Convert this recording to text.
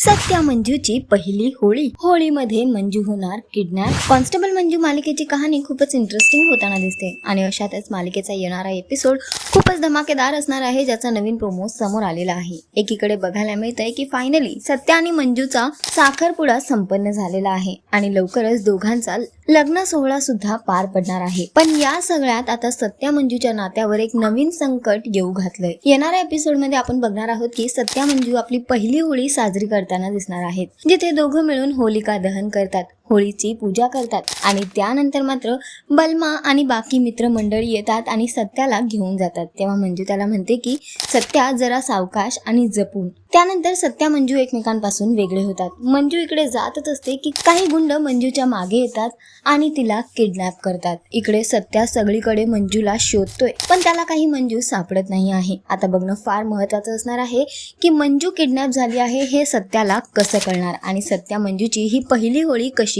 सत्या मंजूची पहिली होळी. होळीमध्ये मंजू होणार किडनॅप. कॉन्स्टेबल मंजू मालिकेची कहाणी खूपच इंटरेस्टिंग होताना दिसते. आणि अशातच मालिकेचा येणारा एपिसोड खूपच धमाकेदार असणार आहे ज्याचा नवीन प्रोमो समोर आलेला आहे. एकीकडे बघायला मिळतंय की फायनली सत्या आणि मंजूचा साखरपुडा संपन्न झालेला आहे. आणि लवकरच दोघांचा लग्न सोहळा सुद्धा पार पडणार आहे. पण या सगळ्यात आता सत्या मंजूच्या नात्यावर एक नवीन संकट येऊ घातलंय. येणाऱ्या एपिसोडमध्ये आपण बघणार आहोत की सत्या मंजू आपली पहिली होळी साजरी करते करताना दिसणार आहेत. म्हणजे जिथे दोघं मिळून होलिका दहन करतात. होळीची पूजा करतात. आणि त्यानंतर मात्र बलमा आणि बाकी मित्रमंडळी येतात आणि सत्याला घेऊन जातात. तेव्हा मंजू त्याला म्हणते की सत्या जरा सावकाश आणि जपून. त्यानंतर सत्या मंजू एकमेकांपासून वेगळे होतात. मंजू इकडे जातच असते की काही गुंड मंजूच्या मागे येतात आणि तिला किडनॅप करतात. इकडे सत्या सगळीकडे मंजूला शोधतोय पण त्याला काही मंजू सापडत नाही आहे. आता बघणं फार महत्वाचं असणार आहे की मंजू किडनॅप झाली आहे हे सत्याला कसं कळणार? आणि सत्या मंजूची ही पहिली होळी कशी